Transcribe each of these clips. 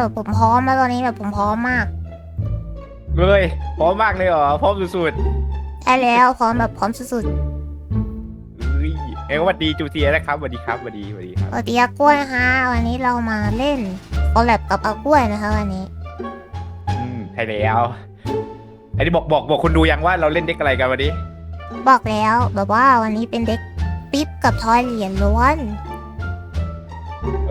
แบบผมพร้อมแล้วตอนนี้แบบผมพร้อมมากเลยพร้อมมากเลยเหรอพร้อมสุดใช่แล้วพร้อมแบบพร้อมสุดๆเอ้ยเอ้ยสวัสดีจูเซียนะครับสวัสดีครับสวัสดีสวัสดีครับๆสวัสดีอากล้วยฮะวันนี้เรามาเล่นคอลแลบกับอากล้วยนะคะวันนี้ อืมใช่แล้วไอ้นี่บอกบอกบอกคุณดูยังว่าเราเล่นเด็กอะไรกันวันนี้บอกแล้วแบบว่าวันนี้เป็นเด็กปิ๊บกับทอยเหรียญล้วน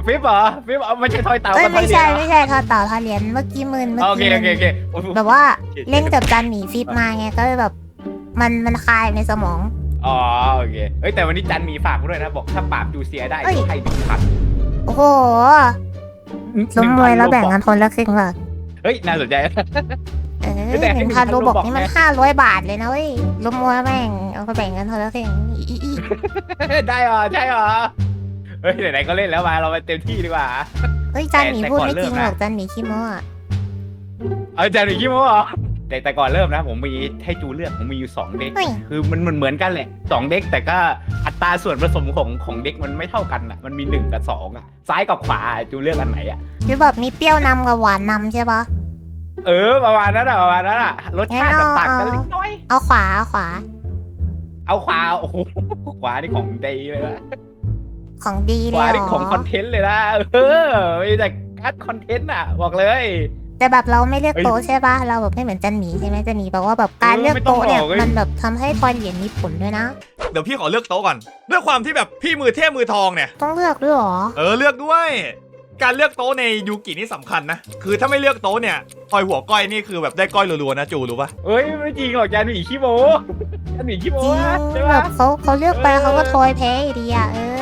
ฟิปเหรอฟิปเอาไม่ใช่ทอยเต่าเอ้ยกับทอไม่ยเดีใช่ยวไม่ใช่ทอยเต่าทอยเหรียญเมื่อกี้มืนเมื่อโอเคกี้โอเคมืโอนเคโอ้ยแบบว่าเล่นกับจันหมีฟิปมาไงก็เลยแบบ มันมันคลายในสมอง อ๋อโอเคเฮ้ยแต่วันนี้จันมีฝากมาด้วยนะบอกถ้าปราบจูเซียได้เอ้ย ให้หนึ่งพันโอ้โหล้มมวยแล้วแบ่งกันคนละครึ่งว่ะเฮ้ยน่าสนใจ เออแต่ให้หนึ่งพัน1,000โลบอกโลบอกนี่มันไงห้าร้อยบาทเลยนะเว้ยล้มมวยแบ่งเอาไปแบ่งกันคนละครึ่งอีอีอีได้เหรอใช่เหรอ เฮ้ยไหนๆก็เล่นแล้วมาเราไปเต็มที่ดีกว่า เฮ้ยจันหมีแต่พูดก่อนไม่จริงเริ่มหรนะอกจันหมีขี้โม้อะเอาจันหรือขี้โม้เหรอแต่แต่ก่อนเริ่มนะ ผมมีให้จูเลือกผมมีอยู่สองเด็ก เฮ้ยคือมันเหมือนเหมือนกันแหละสองเด็กแต่ก็อัตราส่วนผสมของของเด็กมันไม่เท่ากันอะ มันมีหนึ่งกับสองอะ ซ้ายกับขวาจูเลือกอันไหนอะ คือแบบมีเปรี้ยวนำกับหวานนำใช่ปะ เออประมาณนั้นอะประมาณนั้นอะรสชาติแบบต่างกันเอาเล็กน้อย เอาขวาเอาขวา เอาขวาโอ้โหขวานี่ของดีเลยนะ ของดีขเลวายเหรนี่ของคออนเทนต์เลยนะเออมีแต่การ์ดคอนเทนต์อะ บอกเลย แต่แบบเราไม่เลือกเฮ้ยโต๊ะใช่ปะเราแบบไม่เหมือนจันหมีใช่ไหมจันหมีบอกว่าแบบการเออเลือกไม่ต้องโต๊ะเนี่ยบอกเว้ยมันแบบทำให้ทอยเหรียญมีผลด้วยนะ เดี๋ยวพี่ขอเลือกโต๊ะก่อน ด้วยความที่แบบพี่มือเทพมือทองเนี่ย ต้องเลือกด้วยเหรอเออเลือกด้วย การเลือกโต๊ะในยูกินี่สำคัญนะ คือถ้าไม่เลือกโต๊ะเนี่ยคอยหัวก้อยนี่คือแบบได้ก้อยรัวๆนะจูรู้ปะเอ้ยไม่จริงหรอกจันหมีขี้โม้จันหมีขี้โม้จริงนะใช่แบปะบเขาเขาเลือกไปเออเขาก็ทอยแพ้อยู่ดีอะเออ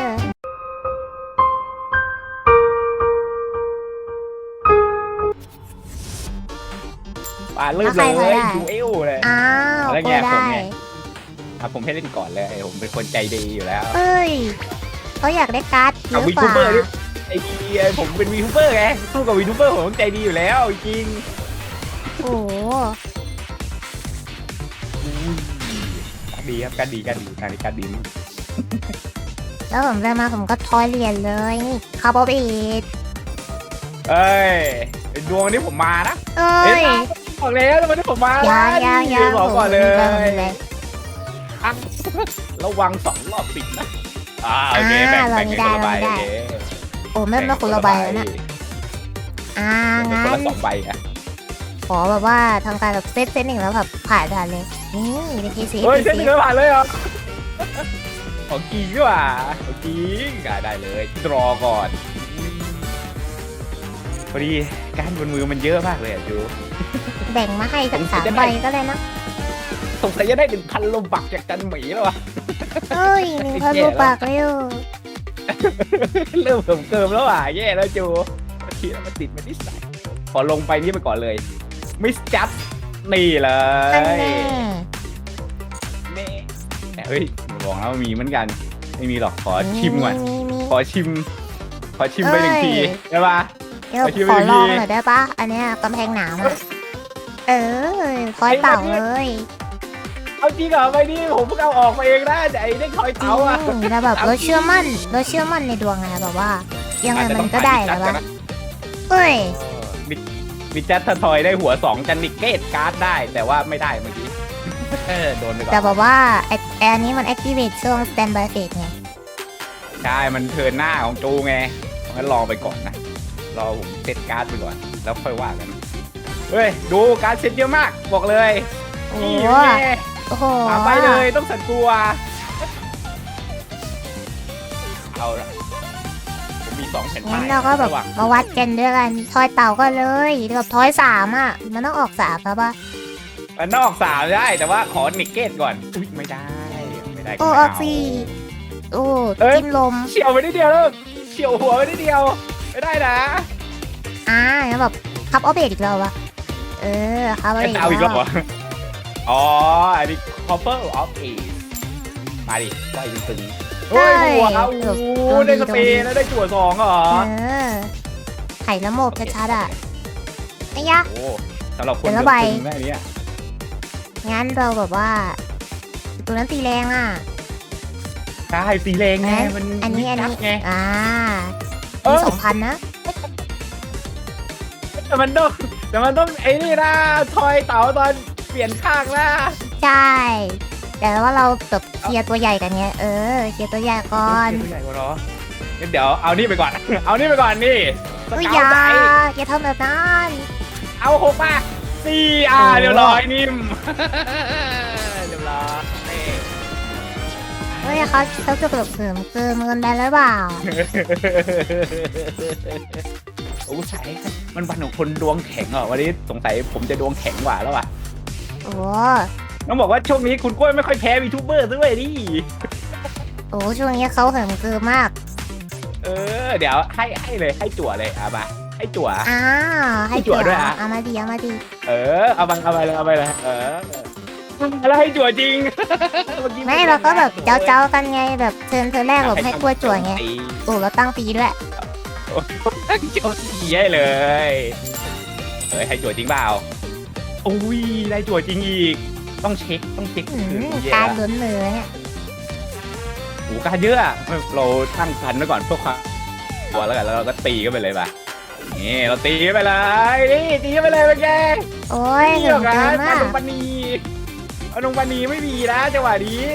ป่าเริ่มแล้วเลใครยได้ ดูเอวเลย อ้าวแล้วก็ไงผมได้ไง อะผมให้เล่นก่อนเลยผมเป็นคนใจดีอยู่แล้ว เอ้ยเขาอยากได้การ์ดเยเอาอะวีกทูว่าเบอร์ดิ ไอ้ดีไอ้ผมเป็นวีทูเบอร์ไงสู้กับวีทูเบอร์ผมต้องใจดีอยู่แล้วจริงโอ้โหอุ้ยการดีครับการดีการดีการดีการดีแล้วผมเริ่มมาผมก็ทอยเหรียญเลยนี่คาร์บอนอีดเอ้ยดวงนี้ผมมานะ เอ้เอ้ยย บอกแล้ววันนี้ผมมายันะงยังยังบอกก่อนเลผมมีแบบยนี้เลยอะระวังสองรอบติดนะอ่าโอเคอ่าแบ่งเราแบ่งมีเป็นคนละได้ใบเรามีได้โอเคโอ้ไม่มาคนละใบแล้วนะอ่าแบ่งเป็นงั้คนนละสองใบอะขอแบบว่าทำการแบบเซตเซตหนึ่งแล้วแบบผ่านผ่านเลย นี่เป็นทีซีเฮ้ยทีเส้นหซีนึ่งไม่ผ่านเลยเหรอของจริงดีกว่าของจริงอะได้เลยรอก่อนพอดีการบนมือมันเยอะมากเลยอะจู แบ่งมาให้สักผมสามจะได้ใบก็เลยนะสงสัยจะได้หนึ่งพันโลบักจากจันหมีแล้ววะเอ้ยหนึ่งพันแย่รูแล้วปากเร็วเริ่มเกิมเกิมแล้วอะแย่แล้วจูทีแล้วมันติดมันนิสัยขอลงไปนี่ไปก่อนเลย มิสจับนี่เลอันยแน่นี่แต่เฮ้ยบอกแล้วว่ามีเหมือนกัน ไม่มีหรอกขอชิมก่อนมีมีขอชิม ขอชิมไปหนึ่งทีเอ้ยได้ปะเดี๋ยวขอชิมขออีกลองทีหน่อยได้ปะอันเนี้ยกำแพงหนาวอะ เออคอยเต่าเลยเอาจริงเหรอไปดิผมเพิ่งเอาออกมาเองนะแต่ไอ้ได้คอยจริเตาอะงแล้วแบบเราเชื่อมั่นเราเชื่อมั่นในดวงไงแบบว่า ยังไงมันก็ได้แล้ววะเอ้ยมิมิจัตทอยได้หัวสองจันนิเกตการ์ดได้ แต่ว่าไม่ได้เมื่อกี้เออโดนไปก่แต่อนแบบว่าไอ้ไอ้อันนี้มัน activate ช่วง standby phase ไงใช่มันเทิร์นหน้าของจูไงงั้นรอไปก่อนนะรอผมเซตการ์ดไปก่อน แล้วค่อยว่ากัน เฮ้ย ดูการ์ดเซตเยอะมาก บอกเลยโอ้นี่โหเป็นไงโอ้โหมาไปเลยต้องสันกลัว เอาละผมมีสองแผ่นป้างั้นยเราก็แบบระหว่างมาวัดกันด้วยกันทอยเต่าก็เลยกับทอยสามอะ มันต้องออกสามครับป่ะมันนอกสามได้ แต่ว่าขอนิกเกตก่อน อุ้ยไม่ได้ ไม่ได้ก็โอ้ไม่ออกสี่โอ้เอ้ย จิ้มลมเฉียวไปนิดเดียวแล้วเฉียวหัวไปนิดเดียว ไม่ได้นะ อ่างั้นแบบคับออฟเบดอีกแล้ววะ เออคับออฟไอ้เบดเตาอีกแล้วเหรอ อ๋อ อันนี้ copper of age มาดิว่าอีกตึงเฮ้ยหัวโอ้โหได้สเปรย์แล้วได้จั่วสองเหรอเออไข่ละโมบชัดๆอะไอ้ยะ โอ้สำหรับคนแต่ละใบตึงๆนะอันเนี้ยงั้นเราแบบว่า ตัวนั้นตีแรงอะ ใช่สีแรงไงนะมันอันนี้อันจันี้บไง อ่าเอมีอสองพันนะ แต่มันต้อง แต่มันต้องไอ้นี่นะทอยเต๋าตอนเปลี่ยนข้างนะใช่ แต่ว่าเราแบบเคลียร์ตัวใหญ่กันเนี้ยเออเคลียร์ตัวใหญ่ก่อนตัวใหญ่กว่าเนาะงั้นเดี๋ยวเอานี่ไปก่อน เอานี่ไปก่อนนี่สเอ้ยเกอลย่าใจอย่าทำแบบนั้นเอาหกมาสี่อ่าโอ้เรียบร้อยนิ่มเรียบร้อย เฮ้ยเขาเขาจะแบบเสริมเกินเงินไปหรือเปล่า โอ้ใช่มันวันของคนดวงแข็งเหรอวันนี้สงสัยผมจะดวงแข็งกว่าแล้วว่ะโอ้ต้องบอกว่าช่วงนี้คุณกล้วยไม่ค่อยแพ้วีทูเบอร์ด้วยดิโหช่วงนี้เขาเหิมเกินมาก เออ เดี๋ยวให้ให้เลยให้จั่วเลยเอามาให้จั่วอ้าวให้จั่วด้วยอะเอามาดีเอามาดีเออเอาไปเอาไปเลยเอาไปเลยเออแล้วให้จั่วจริงอไม่เราก็แบบเจ้าเจ้าๆกันไงแบบเทิร์นเธอแรกแบบให้กล้วยจั่วไงตีโอ้เราตั้งปีด้วย โจตีให้เลยเฮ้ยให้จั่วจริงเปล่าอุ้ยได้จั่วจริงอีก ต้องเช็คต้องเช็คอืถึงมเยอะการลุ้นมือเนี่ยโอ้การเยอะอะเราตั้งพันไว้ก่อนเพื่อความกลัวแล้วกันแล้วเราก็ตีกันไปเลยป่ะนี่เราตีกันไปเลยนี่ตีกันไปเลยเป็นไงโอ้ยนี่เหิเหรมอคเกิรับนปมาลากงปานีปลงปานีไม่มีนะจังหวะนี้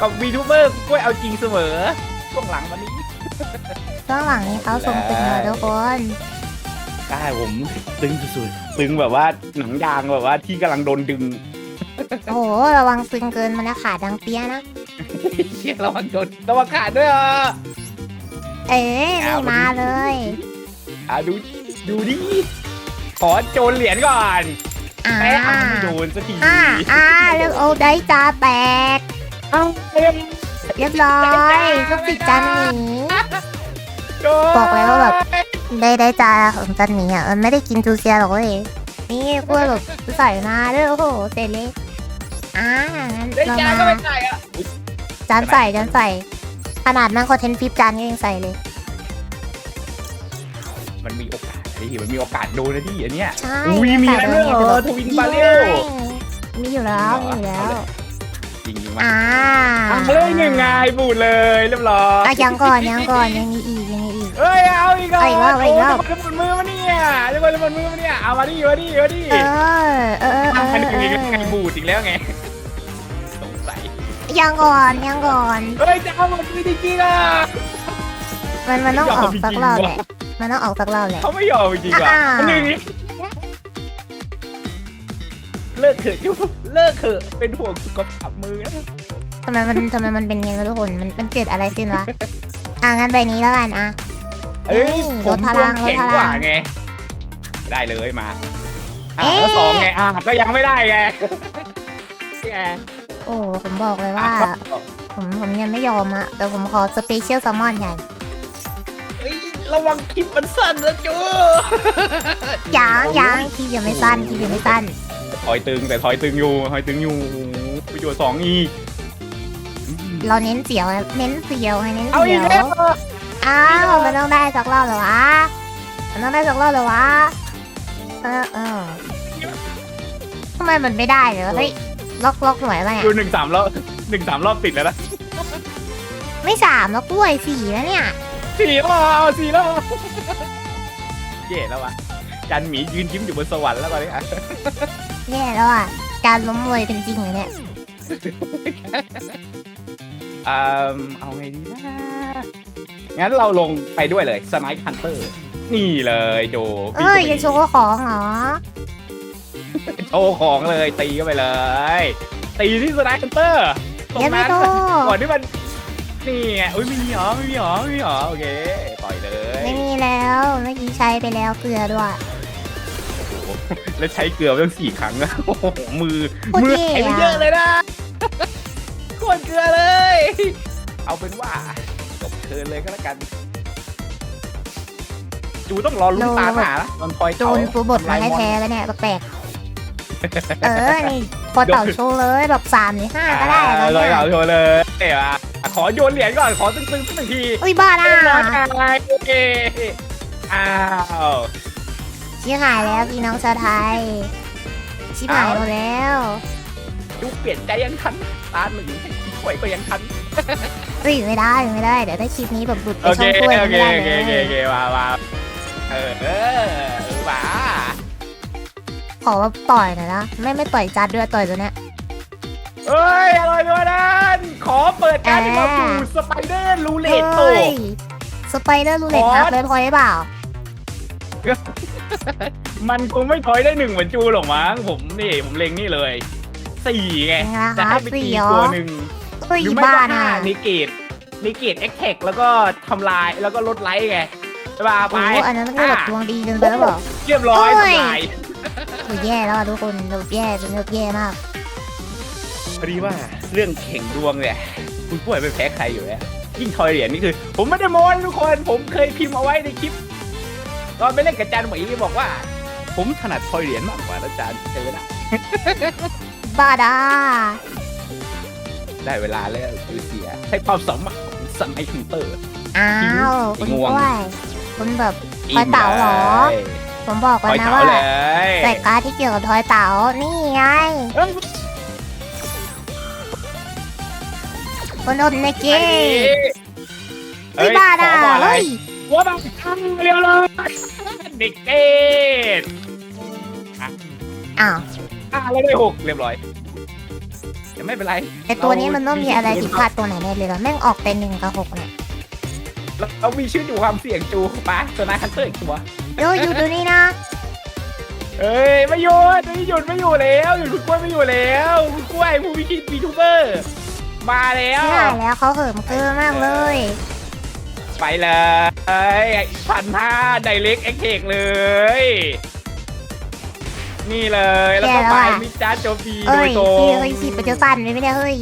กับวีทูเบอร์กล้วยเอาจริงเสมอช่วงหลังวันนี้ ช่วงหลังนี้เขาส่งตึงเลยทุกคนใช่ผมตึงสุดๆตึงแบบว่าหนังยางแบบว่าที่กำลังโดนดึงโอ้โหระวังซึงเกินมันจะขาดดังเปี้ยนะเชี่ยระวังโดนระวังขาดด้วยอะเอ้ยนี่มาเลยอะดูดูดิขอโจนเหรียญก่อนอ่าแม่อะไม่โดนสักทีอ่าอ่าเรื่องโอ้ได้จาแตกเอ้า เอ็มเรียบร้อยลูกศิษย์จันหนีโดนบอกเลยว่าแบบได้ได้จาของจันหนีอะมันไม่ได้กินจูเซียหรอกเว้ยนี่กล้วยแบบใส่มาด้วยโอ้โหเสร็จเลยอ่างั้นได้เราจานก็มาไม่ได้อะจานใส่จานใส่ ขนาดนั่งคอนเทนต์ฟิปจานก็ยังใส่เลย มันมีโอกาสที่มันมีโอกาสโดนนะที่อันเนี้ยใช่อุ้ยมีใส่แล้วเลยเหรอแบบทวินบาเรลมีอยู่แล้วมีอยู่แล้วจริงๆมา อ่าเอาเลยหนึ่งไงบูดเลยเรียบร้อยอะยังก่อนยังก่อนยังมีอีกยังมีอีก เอ้ยเอาอีกเอาอีกรอบเอาอีกรอบโจะหมดมือมาเนี่ยจะหมดมือมาเนี่ยเอามาดิมาดิมาดิเออเออเออเออันหนึ่งอีกแล้วไงอบูดอีกแล้วไงสงสัยยังก่อนยังก่อน เฮ้ยจะเอาหมดมือจริงๆอะมันมันต้องยอมออกสักรอบจริงๆแหละมันต้องออกสักรอบแหละ เขาไม่ยอมจริงๆว่ะอ่าอันหนึ่งนี้เลิ กเถอะยูเลิกเถอะเป็นห่วงสุขภาพมือนะทำไมมันทำไมมันเป็นอย่างนี้วะทุกคนมันมันเกิดอะไรขึ้นวะอะงั้นใบนี้แล้วกันอะ เอ้ยนี่ผมลดพลังดวแข็งลดพลังกว่าไง ได้เลยมาอะเอ๊ะแล้วสองไงอะก็ยังไม่ได้ไงแกโอ้ผมบอกเลยว่า อะผมผมยังไม่ยอมอะแต่ผมขอสเปเชียลแซลมอนใหญ่เฮ้ยระวังคลิปมันสั้นนะจูยางยางที่ยังไม่สั้นที่ยังไม่สั้น ถอยตึงแต่ถอยตึงอยู่ถอยตึงอยู่ไปอยู่สองอีกเราเน้นเสียวนะเน้นเสียวให้เน้นเอาเสีอียกแล้ววอ้าวมันต้องได้สักรอบเหรอวะมันต้องได้สักรอบเหรอวะเออเออทำไมมันไม่ได้เลยวะเฮ้ยล็อกล็อกหน่วยป่ะเนี่ยดูหนึ่งสามรอบหนึ่งสามรอบติดแล้วนะไม่สามแล้วกล้วยสี่แล้วเนี่ยสี่รอบสี่รอบเย่แล้ววะจันหมียืนยิ้มอยู่บนสวรรค์แล้วตอนนี้อะ แย่แล้วอะ การล้มมวยเป็นจริงเหรอเนี่ยอ่าเอาไงดีนะ งั้นเราลงไปด้วยเลยสไนค์ฮันเตอร์ นี่เลยโจเอ้ยจะโชว์ของเหรอ โชว์ของเลยตีเข้าไปเลย ตีที่สไนค์ฮันเตอร์ตรงเดี๋ยวไม่นั้นโตก่อนที่มัน นี่ไงอุ้ยไม่มีหรอไม่มีหรอไม่มีหรอโอเค ปล่อยเลย ไม่มีแล้ว เมื่อกี้ใช้ไปแล้วเกลือด้วย แล้วใช้เกลือไปตั้งสี่ครั้งอะโอ้โหมือโคตรมือเท่ไอ้ไปอะเยอะเลยนะโคตรเกลือเลย เอาเป็นว่าจบเทิร์นเลยก็แล้วกัน จูต้องรอลุ้นตาหนาละตอนทอยโจนปูบทมาให้แท้แล้วเนี่ยแปลกๆเออ นี่พอเต่าโชว์เลยแบบสามหรือห้าก็ได้อ่าแล้วเลยเนี่ยเอาโชว์เลยเอ๋อะขอโยนเหรียญก่อน ขอตึงๆสักหนึ่งที อุ้ยบ้าน่ะเรียบร้อยโอเคอ้าว ชิบหายแล้วพี่น้องชาวไทย ชิบหายหมดแล้ว ดูเปลี่ยนใจยังทันตาหนึ่งป่วยก็ยังทันเฮ้ยไม่ได้ไม่ได้เดี๋ยวถ้าคลิปนี้แบบหลุดไปโอเคช่องกล้วยโอเคไม่ได้โอเคเลโอเคโอยเคมามาเออเออหมาขอว่าต่อยหน่อยนะไม่ไม่ต่อยจัดด้วยต่อยตัวเนี้ย เอ้ยอร่อยด้วยนั้นขอเปิดการที่มาอ่าดูสไปเดอร์รูเลตโตเฮ้ยสไปเดอร์รูเล็ตขอนับเลยพอยหรือเปล่า มันคงไม่ถอยได้หนึ่งเหมือนจูหรอกมั้งผมนี่ผมเล็งนี่เลยสี่ไงยังไงล่ะจะให้ไปสี่ตีเหรอตัวหนึ่งเฮ้ยหรือไม่บ้าก็น่ะห้านิเกตนิเกตเอ็กเทคแล้วก็ทำลายแล้วก็ลดไลท์ไงใช่ป่ะไปโอ้อันนั้นก็แบบดวงดีเกินไปแล้วเปล่าเรียบร้อยโอ้ยทำลายโอ้ยแย่แล้วอะทุกคนเราแย่จนเราแย่มากพอดีว่าเรื่องเข่งดวงเนี่ยคุณป่วยไปแพ้ใครอยู่แล้วยิ่งทอยเหรียญนี่คือ ผมไม่ได้โม้นะทุกคนผมเคยพิมพ์เอาไว้ในคลิป ตอนไปเล่นกับจานหมีบอกว่า ผมถนัดทอยเหรียญมากกว่านะจานเจอนะบ้าดา ได้เวลาแล้วคือเสียให้ความสามารถของสไนคันเตอร์ อ้าวไอ้คุณงกวงล้วยคุณแบบทอยเต๋าเหรอผมบอกทแล้วอยนะเต๋าว่าเลยใส่การ์ดที่เกี่ยวกับทอยเต๋านี่ไงเอ้ยคนอดในเกไอ้มนี่ไม่บ้าดาขอบอกอะไรเฮ้ย ว่าบังคับเร็วเลย เด็กเอ็ดอ้าวอะแล้วได้หกเรียบร้อยแต่ไม่เป็นไรไอตัวนี้มันต้องมีอะไรผิดพลาดตัวไหนแน่เลยเหรอแม่งออกเป็นหนึ่งกับหกเนี่ยเราเรามีชื่ออยู่ความเสี่ยงจูปะสไนคันเตอร์อีกตัวโยอยู่ดูนี่นะเอ้ยไม่หยุดไม่หยุดไม่อยู่แล้วหยุดคุณกล้วยไม่อยู่แล้วคุณกล้วยผู้วิคิดวีทูเบอร์มาแล้วใช่แล้วเขาเหิมเกลือมากเลย ไปเลย พันห้าไดเล็กเอ็กเทกเลย นี่เลย แล้วก็ไปมิจาโจมตีโดเอ้ยยตรงพี่เฮ้ยสิปัจจุบันเลยไม่ได้เฮ้ย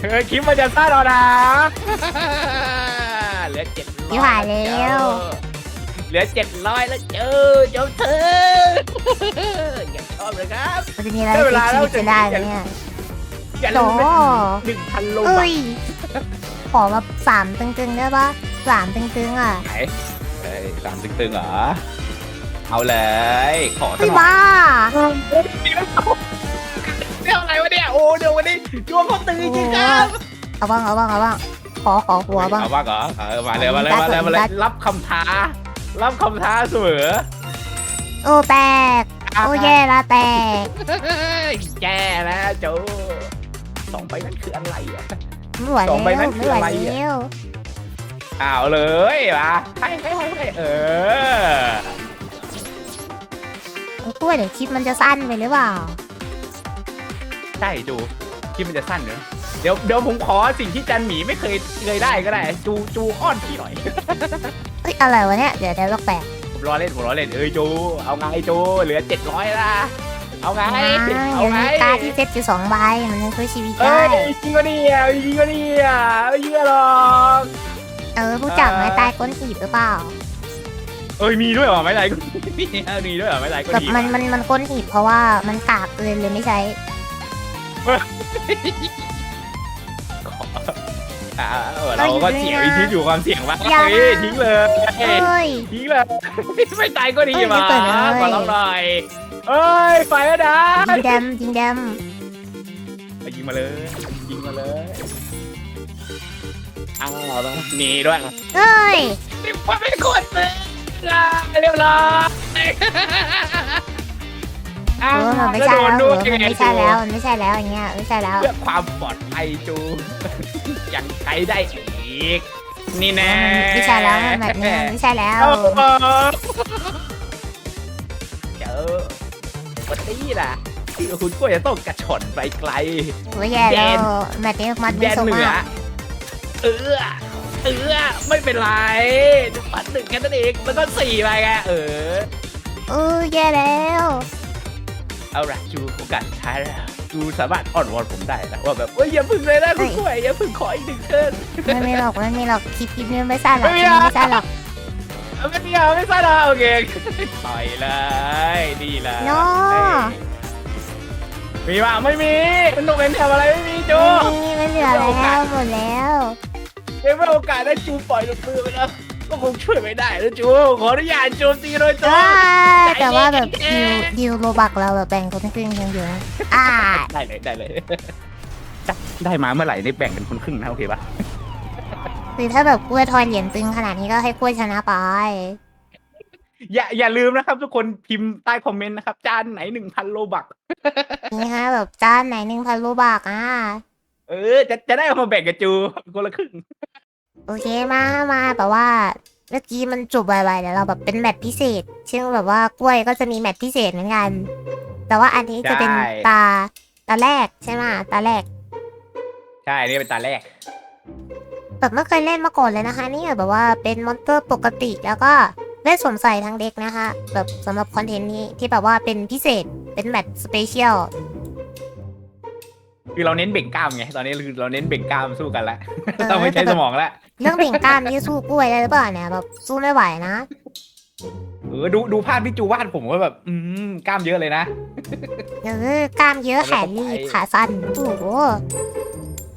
เออคลิปมันจะสั้นเอานะ เหลือเจ็ดร้อยพี่ผ่านแล้ว เหลือเจ็ดร้อยแล้วเจอเจ้าเธออย่าชอบเลยครับ มันจะมีอะไรได้เวลาที่แล้วชีวิตจะได้ไหมเนี่ย อย่าลืมโอ้หนึ่งพันโลเอ้บาทย ขอแบบสามตึงๆได้ปะ สามตึงๆอะไหนเอ้ยสามตึงๆเหรอ เอาเลย ขอสักเฮ้ยหน่อยบ้า เรื่องอะไรวะเนี่ย โอ้เดี๋ยววันนี้ดวงเขาตื่นจริงครับเอาบ้างเอาบ้างเอาบ้างขอขอหัวบ้าง เอาบ้างเหรอเออมาเลยมาเลยมาเลยมาเลยรับคำท้า รับคำท้าเสมอโอ้แตก โอ้แย่ละแตกแย่แล้วโจสองใบนั้นคืออะไรอะ ไม่ไหวสองใบแล้นั้วนคือไม่ไหวอะไรอะแล้ว เอาเลยมาให้ให้ให้ให้เออ กล้วยเดี๋ยวคลิปมันจะสั้นไปหรือเปล่า ใช่จูที่มันจะสั้นเนอะเดี๋ยวเดี๋ยวผมขอสิ่งที่จันหมีไม่เคยเคยได้ก็ได้ จูจูอ้อนพี่หน่อย เอ้ยอะไรวะเนี่ย เดี๋ยวเดี๋ยวแปลกผมรอเล่นผมรอเล่นเอ้ยจู เอาไงจูเหลือเจ็ดร้อยละเอาไงๆนะอเอาย่าไง มีกาที่เซ็ตอยู่สองใบมันยังช่วยชีวิตเอ้ได้ยจริงก็ดีอะจริงก็ดีอะไม่เชื่อหรอก เออผู้จับไม้ตายก้นถีบหรือเปล่า เอ้ยมีด้วยเหรอไม่ไรก็มีมีด้วยเหรอไม่ไรก็แบบดีมันมันมันก้นถีบเพราะว่ามันกากเลยเลยไม่ใช้ อ่าเราก็เสียงทิ้งอยู่ความเสี่ยงว่างอย่านะเฮ้ยทิ้งเลย เอ้ย ทิ้งเลย ไม่ตายก็ดีเอ้ยมาไม่เปิดเลย ขอร้องหน่อยเอ้ยไฟแล้วนะยิงแดมยิงแดมเอายิงมาเลยยิงมาเลย อ้าวหนีด้วยเอ้ยนี่ว่าไม่กดเลยอะเรียบร้อยเออมันไม่ใช่แล้วเออมันไม่ใช่แล้วมันไม่ใช่แล้วอย่างเงี้ยไม่ใช่แล้วเพื่อความปลอดภัยจูยังใช้ได้อีก นี่แน่ไม่ใช่แล้วมันแบบนี้ไม่ใช่แล้วเออเจอวันนี้ล่ะที่คุณกล้วยจะต้องกระชอนไปไกลโอ้ยแย่แล้วแบบนี้มันแดไม่นสมเหนืออะ เออเออไม่เป็นไรปัดหนึ่งแค่นั้นเองแล้วก็สี่ไปไงเออเออแย่แล้ว เอาละจูโอกาสสุดท้ายแล้วจูสามารถอ่อนวอนผมได้นะว่าแบบเอ้ยอย่าพึ่งเลยนะคุณกล้วยอย่าพึ่งขออีกหนึ่งเทิร์นไม่มีหรอกไม่มีหรอกคลิปคลิปนี้ไม่สั้นหรอกไม่คมีลิปหรอกนี้ไม่สั้นหรอกไม่เดียวไม่ใช่ละโอเคต่อยเลยดีเลยโน่มีป่ะไม่มีมันต้องเป็นแถวอะไรไม่มีจูนี่ไม่เหลือแล้วหมดแล้วเดี๋ยวไม่ โอกาสได้จูปล่อยหลุดมือไปแล้ว ก็คงช่วยไม่ได้นะจูขออนุญาตโจมตีโดยตรงอ่าแต่ว่าแบบดิวดิวโลบักเราแบบแบ่งคนละครึ่งยังอยู่นะอ่าได้เลยได้เลยได้ได้มาเมื่อไหร่นี่แบ่งเป็นคนครึ่งนะโอเคปะคือถ้าแบบกล้วยทอยเหรียญตึงขนาดนี้ก็ให้กล้วยชนะไป อย่าอย่าลืมนะครับ ทุกคนพิมพ์ใต้คอมเมนต์นะครับ จานไหนหนึ่งพันโลบัก นี่ฮะแบบจานไหนหนึ่งพันรูบากอะ เออ จะจะได้เอามาแบ่งกับจูคนละครึ่ง โอเคมามาแบบว่าเมื่อกี้มันจบไวๆเดี๋ยวเราแบบเป็นแมตช์พิเศษซึ่งแบบว่ากล้วยก็จะมีแมตช์พิเศษเหมือนกัน แต่ว่าอันนี้จะเป็นได้ ตาตาแรกใช่ไหมตาแรก ใช่นี่เป็นตาแรก แบบไม่เคยเล่นมาก่อนเลยนะคะนี่แบบว่าเป็นมอนเตอร์ปกติแล้วก็เล่นสวมใส่ทั้งเด็กนะคะ แบบสำหรับคอนเทนต์นี้ที่แบบว่าเป็นพิเศษเป็นแมตช์สเปเชียลคือเราเน้นเบ่งกล้ามไง ตอนนี้คือเราเน้นเบ่งกล้ามสู้กันละเออเราไม่ใช้สมองละ เรื่องเบ่งกล้ามนี่สู้กล้วยได้หรือเปล่าเนี่ยแบบสู้ไม่ไหวนะ เออดูดูภาพพี่จูวาดผมก็แบบ อืมกล้ามเยอะเลยนะ เออกล้ามเยอะแขนรีบขาสั้นโอ้โห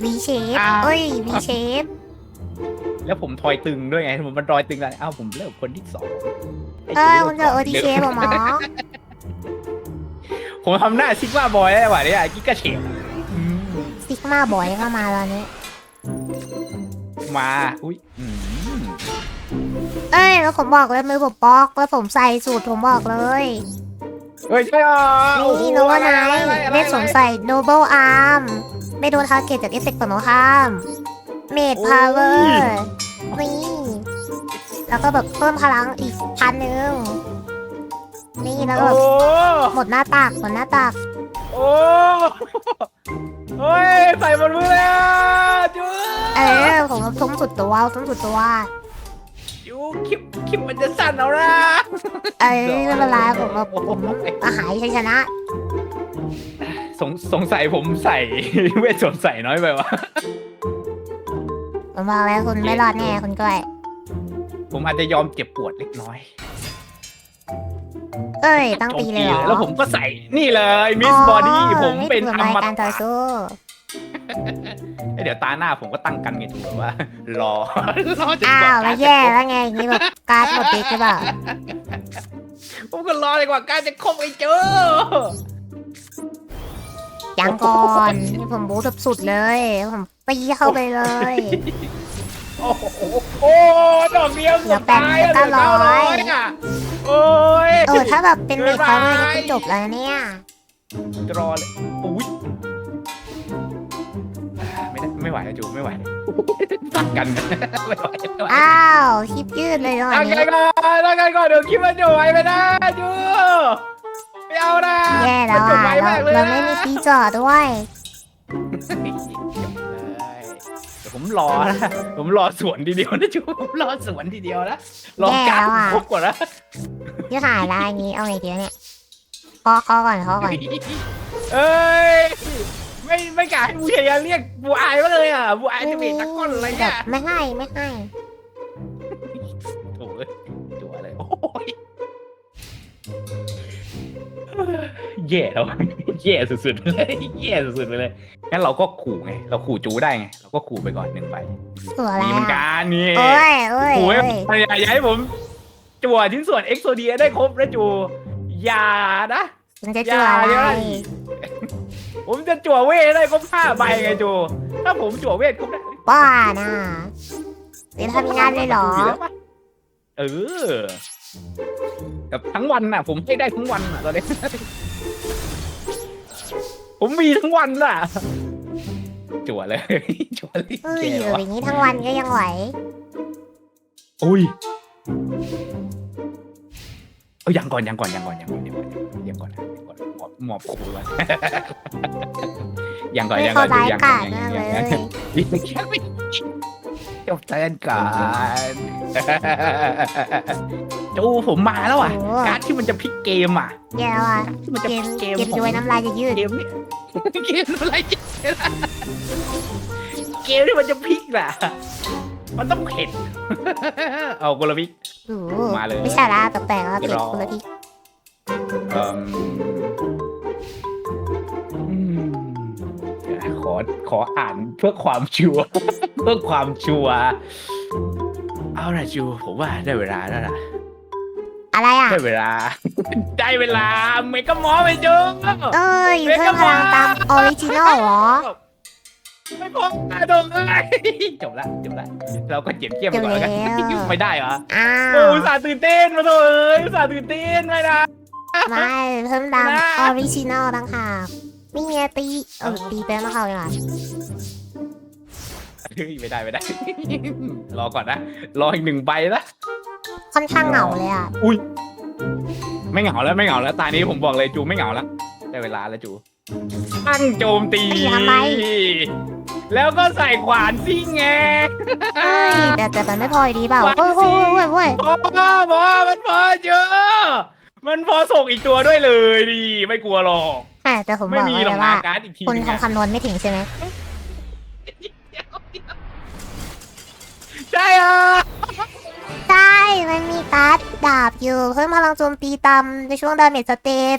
วีเชฟอ้าว เอ้ยวีเชฟแล้วผมทอยตึงด้วยไงผมมันรอยตึงเลยอ้าวผมเลิกคนที่สองไเอ้ยจูคุณจะโอทีเชฟหรอหมอผมทำหน้าซิกมาบอยได้ว่ะเนี่ยกิ๊กกระเฉดอืมซิกมาบอยเข้ามาตอนนี้ มาอุ้ยอืมเอ้ยแล้วผมบอกเลยมือผมปอกแล้วผมใส่สูตรผมบอกเลยเฮ้ยใช่เหรอโอ้โหนี่โนวาไนอะไรอะไรอะไรเล่นสวมใส่ Noble Arm ไม่โดนทาร์เก็ตจากเอฟเฟกต์ฝั่งตรงข้ามเมดพาวเวอร์นี่แล้วก็แบบเพิ่มพลังอีกพันหนึ่งนี่แล้วก็โอ้แบบหมดหน้าตักหมดหน้าตัก โอ้เฮ้ยใส่บนมือเลยอะจูเออผมเอาทุ่มสุดตัวเอาทุ่มสุดตัวจูคลิปคลิปมันจะสั่นเอาละเอ้ยไม่เป็นไรผมเอาผมอาหารชัยชนะ สงสงสัยผมใส่เวทสวมใส่น้อยไปวะผมบอกแล้วคุณไม่รอดแน่คุณก้อย ผมอาจจะยอมเจ็บปวดเล็กน้อย เอ้ยตั้งตีเลยเหรอแล้วผมก็ใส่นี่เลยมิสบอดี้ผมเป็นนี่อคือมรายการต่อตะสู้เอ้ยเดี๋ยวตาหน้าผมก็ตั้งกันไงถูกว่ารอรอจนอ้ากว่าวแล้วแย่แล้วไงอย่างนี้แบบการ์ดหมดเด็กหรือเปล่าผมก็รอเลยกว่าการจะครบไอ้เจอยังก่อนนี่ผมบูทแบบสุดเลย ผมตีเข้าไปเลย โอ้โหโอ้ดอกเดียวเหลืสุอดแปดท้ายเหลือเก้าร้อยอะโอ้ยเออ ถ้าแบบเป็นเมเกิดนไปพาวเวอร์นี่คือจบแล้วนะเนี่ย จะรอเลยอุ้ยไม่ได้ไม่ไหวอะจูไม่ไหวตัดกันไม่ไหวไม่ไหวอ้าวคลิปยืดเลยตอนตั้งนี้ใจก่อนตั้งใจก่อนเดี๋ยวคิดว่าจะไหวไม่ได้จูไม่เอานะแย่แล้วมันจบอะไวเรามากเลยเรานะ ไม่มีปีจอด้วยเดี๋ยว ผมรอนะผมรอสวนทีเดียวนะจูผมรอสวนทีเดียวนะรอแย่การแล้วอะพบก่อนนะยี่หายละอันนี้เอาไงดีวะเนี่ยเคอคอก่อนเคอก่อนเอ้ยไม่ไม่กล้าให้บูชายาเรียกบูอายมาเลยอะบูอายจะเป็นตะก้อนอะไรแบเนี่ยบไม่ให้ไม่ให้โถ่เอ้ย แย่แล้ว แย่สุดๆเลยแย่สุดๆไปเลยงั้นเราก็ขู่ไงเราขู่จูได้ไงเราก็ขู่ไปก่อนหนึ่งใบตัวอะไรมีเหมือนอะกันนี่โอ้ยโอ้ยขู่โอ้ให้ยผมอย่าให้ผมจั่วชิ้นส่วนเอ็กโซเดียได้ครบนะจูอย่านะ มันจะจัวอะไรอย่าเลยผมจะจั่วเวทได้ครบห้าใบไงจูถ้าผมจั่วเวทครบได้บ้าน่ะจะทำงานเลยเหรอเออแบบทั้งวันน่ะ ผมให้ได้ทั้งวันน่ะตอนนี้ ผมมีทั้งวันน่ะ จั่วเลย จั่วเลยเฮ้ยแกอยู่วะอย่างนี้ทั้งวันก็ยังไหว อุ้ยเอายังก่อนยังก่อนยังก่อนยังก่อนยังก่อนยังก่อนยังก่อนหมอบหมอบขู่ก่อนยังก่อนไม่ยังก่เข้าอนร้ายยังกาก่อนจยังมากก่อนเลยังยก่อนยังไม่จบเตือนก่อน จูผมมาแล้วอะ โอ้ การ์ดที่มันจะพลิกเกมอะแย่ว่ะที่มันจะเกพมลิกเกเกมมของด้วยน้ำลายจะยืดเกมเนี่ยเกมอะไรเกมที่มันจะพลิกน่ะ มันต้องเผ็ด เอาคนละพลิก โอ้โหมาเลยไม่ใช่ละแปลกๆแล้วผิดรอคนละทีเอิ่มอืมเดี๋ยวนะขอขออ่านเพื่อความชัวร์ เพื่อความชัวร์เอาละจูผมว่าได้เวลาแล้วล่ะ อะไรอะ ได้เวลา ได้เวลาเมกะมอไปจูเอ้ยเพิ่มพลังตามออริจินอลเหรอ ไม่พอดงเลยจบละจบละเราก็เจ็บเกียมไปก่อนแล้วกันเดี๋ยวไม่ได้เหรออ้าโอ้ว อุตส่าห์ตื่นเต้นมาเถอะเอ้ยอุตส่าห์ตื่นเต้นไม่นะ ไม่เพิ่มดนะำออริจินอลต่างหากนี่ไงตีเออตีไปแล้วนะเขาเลยอะเฮ้ยไม่ได้ไม่ได้ รอก่อนนะ รออีกหนึ่งใบนะ ค่อนข้างเหงาเลยอะอุ้ยไม่เหงาแล้วไม่เหงาแล้วตานี้ผมบอกเลยจูไม่เหงาแล้วได้เวลาแล้วจูตั้งโจมตีตีทำไมแล้วก็ใส่ขวานซิ่งไงเอ้ยแต่แต่มันไม่พออยู่ดีเปล่าหวานโอ้ยสิโอ้ยโอ้ยโอ้ยพอพอมันพอเยอะ มันพอส่งอีกตัวด้วยเลยดิไม่กลัวหรอกแต่แต่ผมไม่บอกมีไว้หรเลอกยนะว่าการ์ดอีกทีคุณนึงอะทำคำนวณไม่ถึงใช่ไหมใช่อะ ใช่ มันมีการ์ดดาบอยู่ เพิ่มพลังโจมตีต่ำในช่วงดาเมจสเตป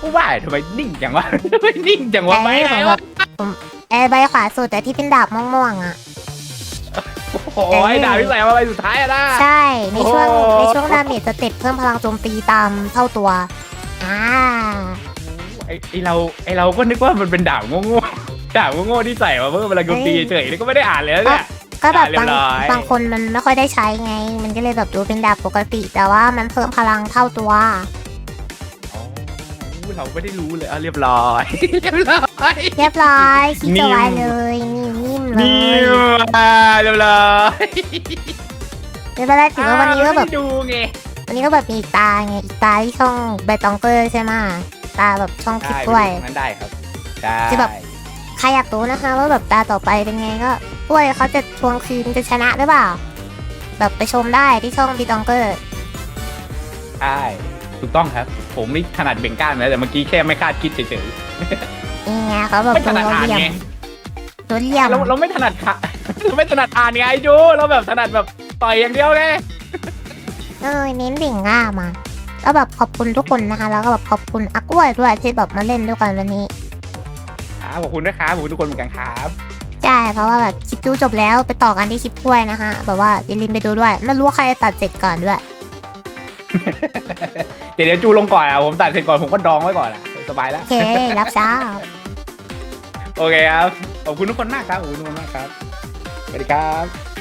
กูว่าทำไมนิ่งจังวะทำไมนิ่งจังวะไอ้ไปไหนผมแบวะบผมไอ้ใบขวาสุดแต่ที่เป็นดาบม่วงๆอะโอ้ยดาบที่ใส่มาใบสุดท้ายอะนะใช่ ในช่วงโอ้โหในช่วงดาเมจสเตปเพิ่มพลังโจมตีตามเท่าตัว อ่าไอไอเราไอเราก็นึกว่ามันเป็นดาบโง่ๆดาบโง่ๆที่ใส่มาเพื่อเวลาโจมตีเฉยๆนี่ก็ไม่ได้อ่านเลยนะเนี่ย ก็แบบอะเรียบางบร้อยบางคนมันไม่ค่อยได้ใช้ไง มันก็เลยแบบดูเป็นดาบปกติ แต่ว่ามันเพิ่มพลังเท่าตัวอ๋อเราไม่ได้รู้เลยอะเรียบร้อย เรียบร้อยเรียบร้อยคิดนิ่จะมไว้เลยนี่นิ่มเลนี่ยมาเรียบร้อยเรียบร้อยถือว่าวันนี้ก็แบบ ไม่ได้ดูไง วันนี้ก็แบบมีอีกตาไงอีกตาที่ช่องใบตองเกอร์ใช่ไหมตาแบบช่องคิดกล้วยนั้นได้ครับ ได้ ที่แบบ ใครอยากรู้นะคะว่าแบบตาต่อไปเป็นไงก็ กล้วยเขาจะทวงคืนจะชนะหรือเปล่า แบบไปชมได้ที่ช่องบีตองเกอร์ ใช่ถูกต้องครับ ผมนี่ถนัดเบ่งกล้ามนะแต่เมื่อกี้แค่ไม่คาดคิดเฉยนี่ไงเขาแบๆบไม่ถตัวนัดอ่านเหลี่ยมไงตัวเหลี่ยมเราเราไม่ถนัดค่ะ เราไม่ถนัดอ่านไงจูเราแบบถนัดแบบต่อยอย่างเดียวไงเออเน้นดิ่งง่ามาก็แบบขอบคุณทุกคนนะคะ แล้วก็แบบขอบคุณอากล้วยด้วยที่แบบมาเล่นด้วยกันวันนี้ ครับขอบคุณนะครับขอบคุณทุกคนเหมือนกันครับ ใช่เพราะว่าแบบคลิปดูจบแล้วไปต่อกันที่คลิปกล้วยนะคะแบบว่าอย่าลืมไปดูด้วยไม่รู้ว่าใครจะตัดเสร็จก่อนด้วย เดี๋ยวเดี๋ยวจูลงก่อนอะผมตัดเสร็จก่อนผมก็ดองไว้ก่อนอะสบายแล้วโอเค รับทราบโอเคครับขอบคุณทุกคนมากครับขอบคุณทุกคนมากครับสวัสดีครับ